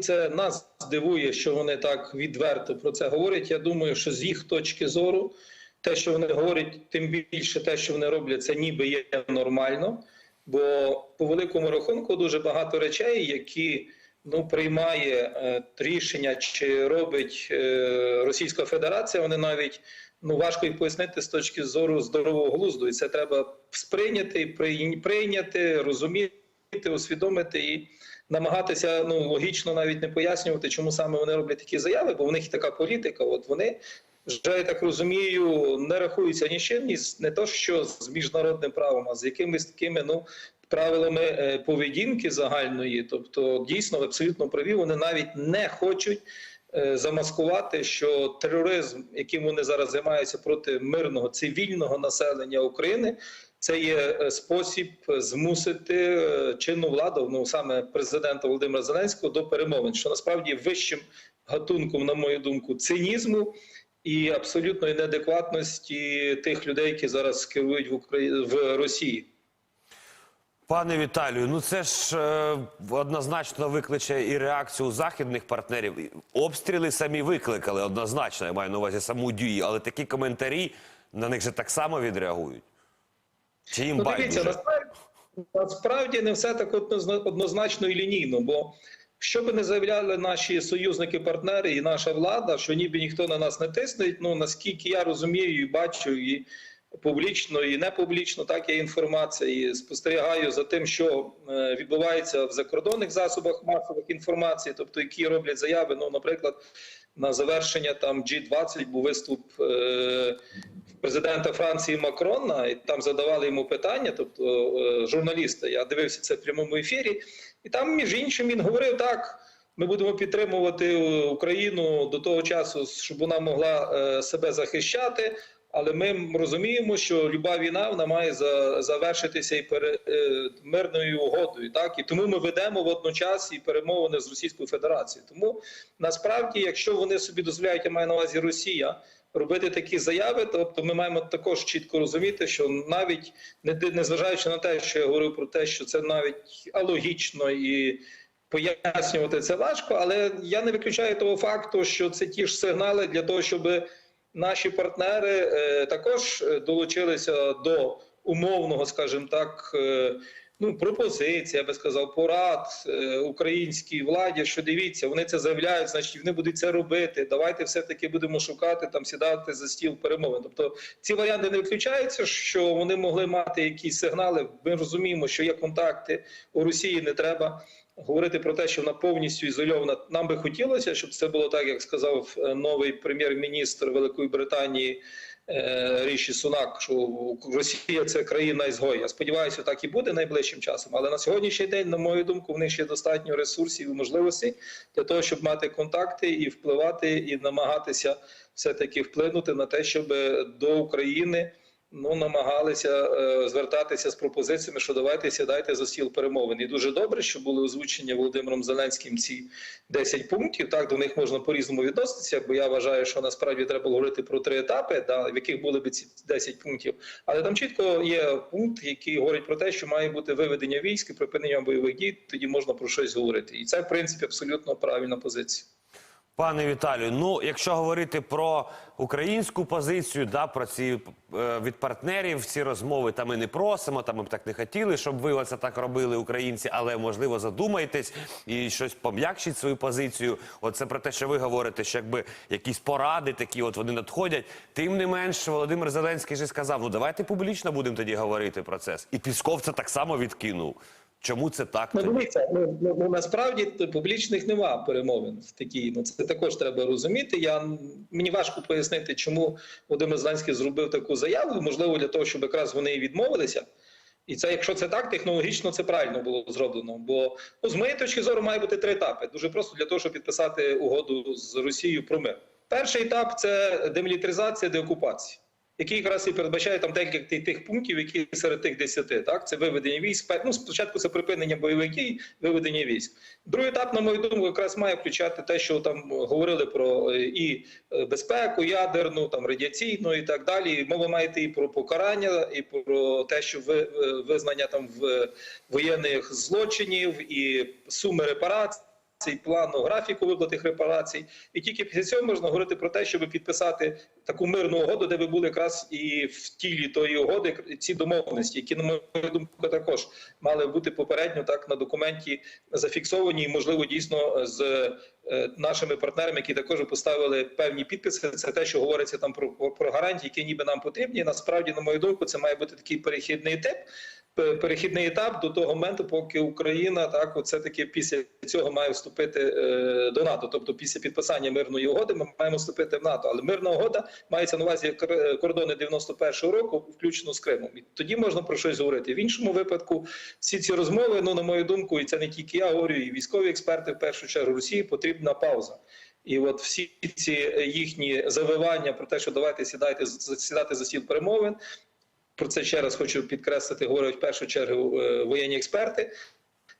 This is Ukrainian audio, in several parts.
це нас дивує, що вони так відверто про це говорять. Я думаю, що з їх точки зору, те, що вони говорять, тим більше те, що вони роблять, це ніби є нормально. Бо по великому рахунку дуже багато речей, які ну приймає е, рішення чи робить е, Російська Федерація, вони навіть ну важко їх пояснити з точки зору здорового глузду, і це треба сприйняти, прийня- прийняти, розуміти, усвідомити і намагатися ну логічно навіть не пояснювати, чому саме вони роблять такі заяви, бо в них така політика. От вони вже я так розумію, не рахуються ні з чим, ні не то, що з міжнародним правом, а з якимись такими ну правилами е, поведінки загальної. Тобто, дійсно ви абсолютно праві. Вони навіть не хочуть. Е, Замаскувати, що тероризм, яким вони зараз займаються проти мирного цивільного населення України, це є е, спосіб змусити е, чинну владу, ну саме президента Володимира Зеленського, до перемовин, що насправді вищим гатунком, на мою думку, цинізму і абсолютної неадекватності тих людей, які зараз керують в Україні в Росії. Пане Віталію, ну це ж е, однозначно викличе і реакцію західних партнерів. Обстріли самі викликали однозначно, я маю на увазі саму дію, але такі коментарі на них же так само відреагують. Чи їм Ну, дивіться, насправді, насправді не все так однозначно і лінійно, бо що би не заявляли наші союзники-партнери і наша влада, що ніби ніхто на нас не тисне, ну наскільки я розумію і бачу, і публічно, і не публічно, так є інформація, і спостерігаю за тим, що е, відбувається в закордонних засобах масових інформації, тобто які роблять заяви, ну, наприклад, на завершення там G20 був виступ е, президента Франції Макрона, і там задавали йому питання, тобто е, журналісти. Я дивився це в прямому ефірі, і там, між іншим, він говорив так. Ми будемо підтримувати Україну до того часу, щоб вона могла е, себе захищати. Але ми розуміємо, що люба війна вона має за, завершитися і пере, е, мирною угодою. Так і тому ми ведемо водночас і перемовини з Російською Федерацією. Тому насправді, якщо вони собі дозволяють, я маю на увазі Росія, робити такі заяви, тобто ми маємо також чітко розуміти, що навіть не незважаючи на те, що я говорив про те, що це навіть алогічно і. Пояснювати це важко, але я не виключаю того факту, що це ті ж сигнали для того, щоб наші партнери е, також е, долучилися до умовного, скажімо так, е, ну пропозицій, я би сказав, порад українській владі. Що дивіться, вони це заявляють, значить вони будуть це робити. Давайте все таки будемо шукати там, сідати за стіл перемовин. Тобто ці варіанти не виключаються, що вони могли мати якісь сигнали. Ми розуміємо, що є контакти у Росії. Не треба говорити про те, що вона повністю ізольована. Нам би хотілося, щоб це було так, як сказав е, новий прем'єр-міністр Великої Британії е, Ріші Сунак, що Росія це країна ізгой. Я сподіваюся, так і буде найближчим часом. Але на сьогоднішній день, на мою думку, в них ще достатньо ресурсів і можливостей для того, щоб мати контакти і впливати, і намагатися все таки вплинути на те, щоб до України ну намагалися е, звертатися з пропозиціями, що давайте сідайте за стіл перемовин. І дуже добре, що були озвучені Володимиром Зеленським ці 10 пунктів. Так до них можна по-різному відноситися, бо я вважаю, що насправді треба говорити про три етапи, да, в яких були б ці 10 пунктів. Але там чітко є пункт, який говорить про те, що має бути виведення військ і припинення бойових дій. Тоді можна про щось говорити. І це в принципі абсолютно правильна позиція. Пане Віталію, ну якщо говорити про українську позицію, да, про ці е, від партнерів ці розмови, та ми не просимо, та ми б так не хотіли, щоб ви оце так робили, українці, але можливо задумайтесь і щось пом'якшіть свою позицію. Оце про те, що ви говорите, що якби якісь поради такі, от вони надходять. Тим не менш, Володимир Зеленський же сказав: ну давайте публічно будемо тоді говорити про це. І Пісков це так само відкинув. Чому це так? Ну, дивіться, ну, ну, ну насправді публічних нема перемовин в такій. Ну це також треба розуміти. Я мені важко пояснити, чому Володимир Зеленський зробив таку заяву. Можливо, для того, щоб якраз вони і відмовилися. І це, якщо це так, технологічно це правильно було зроблено. Бо ну, з моєї точки зору має бути три етапи. Дуже просто для того, щоб підписати угоду з Росією про мир. Перший етап це демілітаризація, деокупація. Який якраз і передбачає там декілька тих- пунктів, які серед тих десяти. Так, це виведення військ. Ну, спочатку це припинення бойових дій, виведення військ. Другий етап, на мою думку, якраз має включати те, що там говорили про е, і е, безпеку, ядерну, там радіаційну і так далі. Мова має йти і про покарання, і про те, що ви, е, визнання там в воєнних злочинів і суми репарацій. Плану графіку виплати репарацій, і тільки після цього можна говорити про те, щоб підписати таку мирну угоду, де би були якраз і в тілі тої угоди ці домовленості, які на мою думку також мали бути попередньо так на документі зафіксовані, і можливо дійсно з е, нашими партнерами, які також поставили певні підписи. Це те, що говориться там про, про гарантії, які ніби нам потрібні. Насправді, на мою думку, це має бути такий перехідний тип. Пе- Перехідний етап до того моменту, поки Україна так, от все-таки після цього має вступити е, до НАТО. Тобто, після підписання мирної угоди, ми маємо вступити в НАТО. Але мирна угода мається на увазі кордони 91-го року, включно з Кримом. І тоді можна про щось говорити. В іншому випадку всі ці розмови, ну на мою думку, і це не тільки я говорю, і військові експерти в першу чергу Росії потрібна пауза. І от всі ці їхні завивання про те, що давайте сідайте сідати за стіл перемовин. Про це ще раз хочу підкреслити, говорять в першу чергу е, воєнні експерти.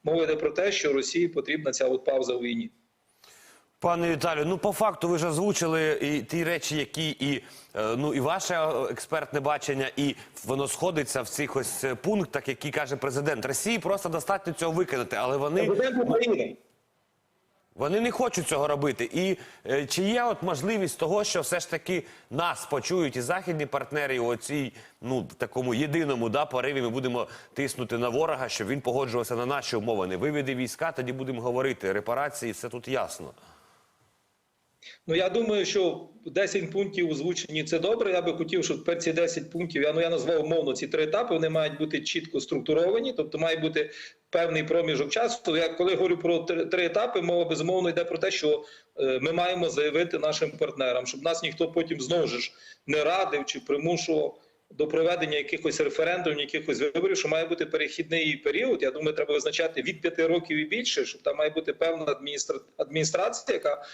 Мова йде про те, що Росії потрібна ця от пауза у війні. Пане Віталію, ну по факту ви ж озвучили і ті речі, які і е, ну і ваше експертне бачення, і воно сходиться в цих ось е, пунктах, які каже президент Росії. Просто достатньо цього виконати, але вони Президент України. Вони не хочуть цього робити. І е, чи є от можливість того, що все ж таки нас почують і західні партнери у цій ну такому єдиному да пориві ми будемо тиснути на ворога, щоб він погоджувався на наші умови. Не виведе війська, тоді будемо говорити. Репарації, все тут ясно. Ну я думаю, що 10 пунктів озвучені це добре. Я би хотів, щоб тепер ці 10 пунктів, я ну я назвав умовно ці три етапи. Вони мають бути чітко структуровані, тобто має бути певний проміжок часу. Я коли говорю про три, три етапи, мова безумовно йде про те, що е, ми маємо заявити нашим партнерам, щоб нас ніхто потім знову ж не радив чи примушував. До проведення якихось референдумів, якихось виборів, що має бути перехідний період. Я думаю, треба визначати від п'яти років і більше, щоб там має бути певна адміністра... адміністрація, яка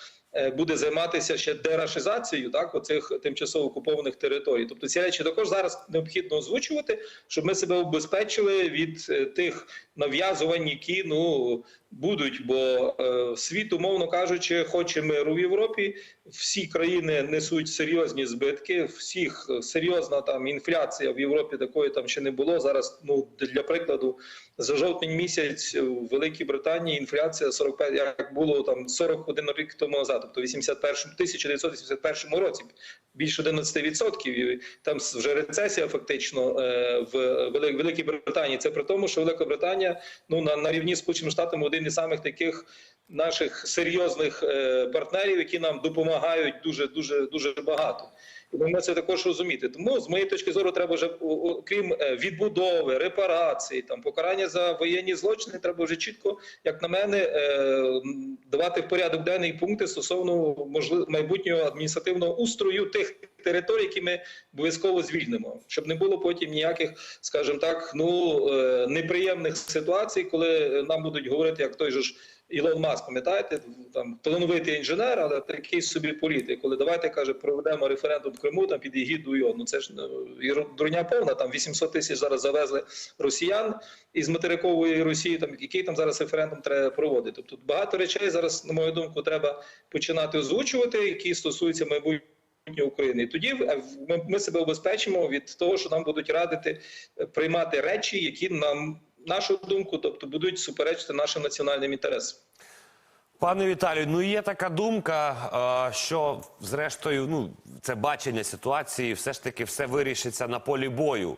буде займатися ще дерашизацією так оцих тимчасово окупованих територій. Тобто ці речі також зараз необхідно озвучувати, щоб ми себе убезпечили від е, тих нав'язувань, які ну будуть. Бо е, світ, умовно кажучи, хоче миру в Європі. Всі країни несуть серйозні збитки. Всіх е, серйозна там інфляція в Європі такої там ще не було. Зараз ну для прикладу за жовтень місяць в Великій Британії інфляція 45, як було там 41 рік тому назад, тобто 81, 1981 році більше 11%. І там вже рецесія фактично е, в Вели- Великій Британії. Це при тому, що Велика Британія ну на, на рівні з Сполученими Штатами один із самих таких наших серйозних е, партнерів, які нам допомагають дуже дуже дуже багато. Ми це також розуміти. Тому з моєї точки зору, треба вже окрім е, відбудови, репарації, там покарання за воєнні злочини, треба вже чітко, як на мене, е, давати в порядок денний пункти стосовно майбутнього адміністративного устрою тих територій, які ми обов'язково звільнимо, щоб не було потім ніяких, скажімо так, ну е, неприємних ситуацій, коли нам будуть говорити, як той же ж. Ілон Маск, пам'ятаєте, там талановитий інженер, але такий собі політик. Коли давайте каже, проведемо референдум в Криму там під егідою ООН. Ну це ж ну, дурня повна. Там 800 тисяч зараз завезли росіян із материкової Росії. Там який там зараз референдум треба проводити. Тобто багато речей зараз, на мою думку, треба починати озвучувати, які стосуються майбутнього України. Тоді ми, ми себе убезпечимо від того, що нам будуть радити е, приймати речі, які нам нашу думку, тобто будуть суперечити нашим національним інтересам. Пане Віталію, ну є така думка, що зрештою, ну це бачення ситуації, все ж таки все вирішиться на полі бою.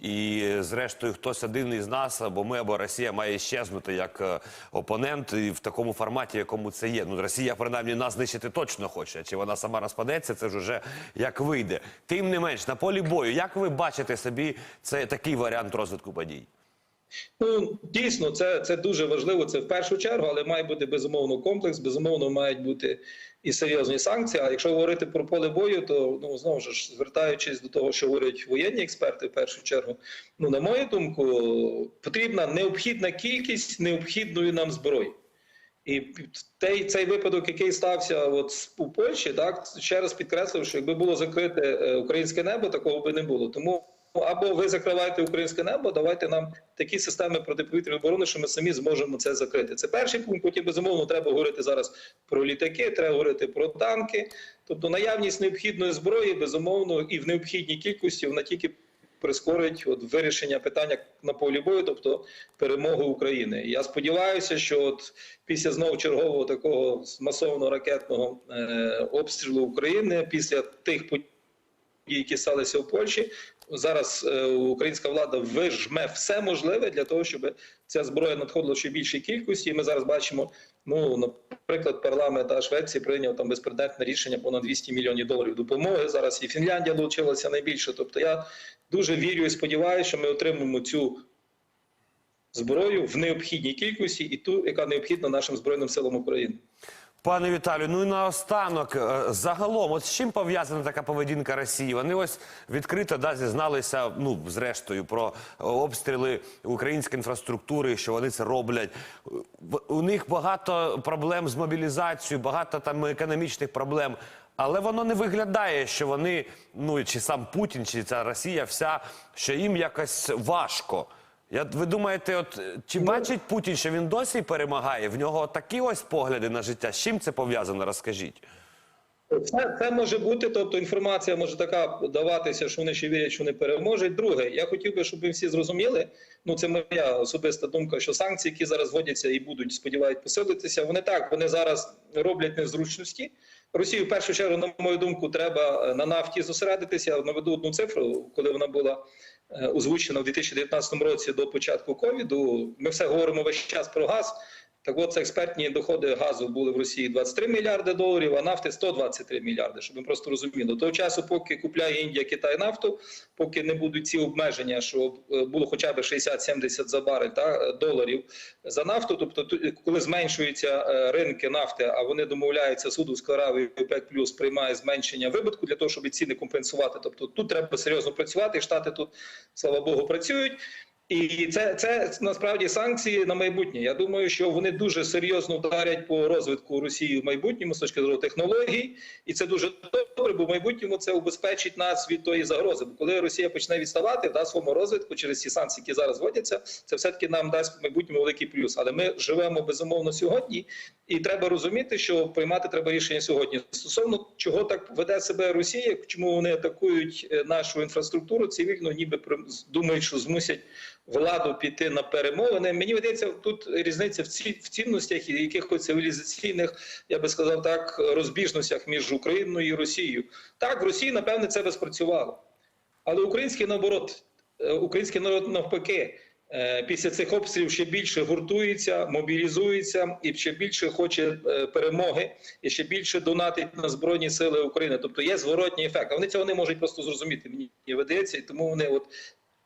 І зрештою, хтось один із нас, або ми, або Росія має щезнути як е, опонент і в такому форматі, якому це є. Ну Росія принаймні нас знищити точно хоче. Чи вона сама розпадеться, це ж уже як вийде. Тим не менш, на полі бою, як ви бачите собі це такий варіант розвитку подій? Ну дійсно, це, це дуже важливо. Це в першу чергу, але має бути безумовно комплекс. Безумовно, мають бути і серйозні санкції. А якщо говорити про поле бою, то ну знову ж звертаючись до того, що говорять воєнні експерти, в першу чергу, ну на мою думку, потрібна необхідна кількість необхідної нам зброї. І цей, цей випадок, який стався от у Польщі, так ще раз підкреслив, що якби було закрите е, українське небо, такого би не було. Тому або ви закриваєте українське небо, давайте нам такі системи протиповітряної оборони, що ми самі зможемо це закрити. Це перший пункт. Потім безумовно треба говорити зараз про літаки, треба говорити про танки. Тобто наявність необхідної зброї, безумовно, і в необхідній кількості вона тільки прискорить от вирішення питання на полі бою, тобто перемогу України. Я сподіваюся, що от після знову чергового такого масового ракетного е, обстрілу України, після тих подій, які сталися в Польщі, зараз е, українська влада вижме все можливе для того, щоб ця зброя надходила ще більшій кількості. І ми зараз бачимо, ну наприклад, парламент Швеції прийняв там безпрецедентне рішення понад 200 мільйонів доларів допомоги. Зараз і Фінляндія долучилася найбільше. Тобто я дуже вірю і сподіваюся, що ми отримаємо цю зброю в необхідній кількості і ту, яка необхідна нашим збройним силам України. Пане Віталію, ну і наостанок, е, загалом, от з чим пов'язана така поведінка Росії? Вони ось відкрито да, зізналися, ну, зрештою, про обстріли української інфраструктури, що вони це роблять. У них багато проблем з мобілізацією, багато там економічних проблем. Але воно не виглядає, що вони, ну чи сам Путін, чи ця Росія, вся, що їм якось важко. Я, ви думаєте, от е, чи бачить Путін, що він досі перемагає? В нього такі ось погляди на життя. З чим це пов'язано? Розкажіть. Це, це може бути, тобто інформація може така даватися, що вони ще вірять, що вони переможуть. Друге, я хотів би, щоб ви всі зрозуміли. Ну це моя особиста думка, що санкції, які зараз вводяться і будуть, сподіваюсь, посилитися, вони так вони зараз роблять незручності. Росію в першу чергу, на мою думку, треба е, на нафті зосередитися. Наведу одну цифру, коли вона була е, озвучена в 2019 році до початку ковіду. Ми все говоримо весь час про газ. Так от, експертні доходи газу були в Росії 23 мільярди доларів, а нафти 123 мільярди, щоб ми просто розуміли. До того часу, поки купляє Індія, Китай нафту, поки не будуть ці обмеження, що е, було хоча б 60-70 за барель та, е, доларів за нафту, тобто коли зменшуються е, ринки нафти, а вони домовляються, Судовська Аравія і ОПЕК плюс приймає зменшення вибутку для того, щоб ціни компенсувати. Тобто тут треба серйозно працювати, і штати тут, слава Богу, працюють. І це, це насправді санкції на майбутнє. Я думаю, що вони дуже серйозно вдарять по розвитку Росії в майбутньому з точки зору технологій, і це дуже добре, бо в майбутньому це убезпечить нас від тої загрози. Бо коли Росія почне відставати в своєму розвитку через ці санкції, які зараз вводяться, це все таки нам дасть в майбутньому великий плюс. Але ми живемо безумовно сьогодні, і треба розуміти, що приймати треба рішення сьогодні. Стосовно чого так веде себе Росія, чому вони атакують е, нашу інфраструктуру цивільну, ніби думають, що змусять владу піти на перемовини. Мені видається, тут різниця в ці в цінностях і якихось цивілізаційних, я би сказав так, розбіжностях між Україною і Росією. Так, в Росії, напевне, це би спрацювало. Але український наоборот, е, український народ навпаки. е, Після цих обстрілів ще більше гуртується, мобілізується і ще більше хоче е, перемоги, і ще більше донатить на збройні сили України. Тобто є зворотній ефект. Вони цього не можуть просто зрозуміти. Мені видається, і тому вони от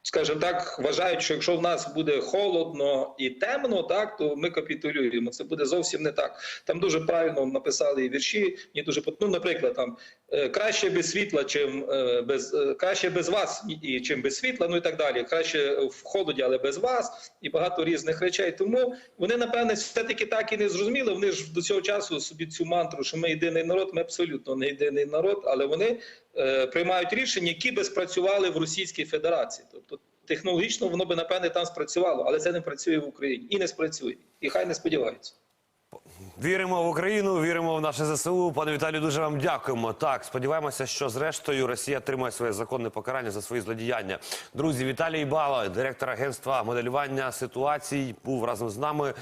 скажімо так, вважають, що якщо в нас буде холодно і темно, так то ми капітулюємо. Це буде зовсім не так. Там дуже правильно написали і вірші. Мені дуже ну, наприклад, там е, краще без світла, чим е, без е, краще без вас, і- чим без світла, ну і так далі. Краще в холоді, але без вас, і багато різних речей. Тому вони, напевне, все-таки так і не зрозуміли. Вони ж до цього часу собі цю мантру, що ми єдиний народ, ми абсолютно не єдиний народ, але вони приймають рішення, які би спрацювали в Російській Федерації. Тобто технологічно воно би напевне там спрацювало, але це не працює в Україні і не спрацює. І хай не сподіваються. Віримо в Україну, віримо в наше ЗСУ. Пане Віталію, дуже вам дякуємо. Так, сподіваємося, що зрештою Росія отримає своє законне покарання за свої злодіяння. Друзі, Віталій Бала, директор агентства моделювання ситуацій, був разом з нами.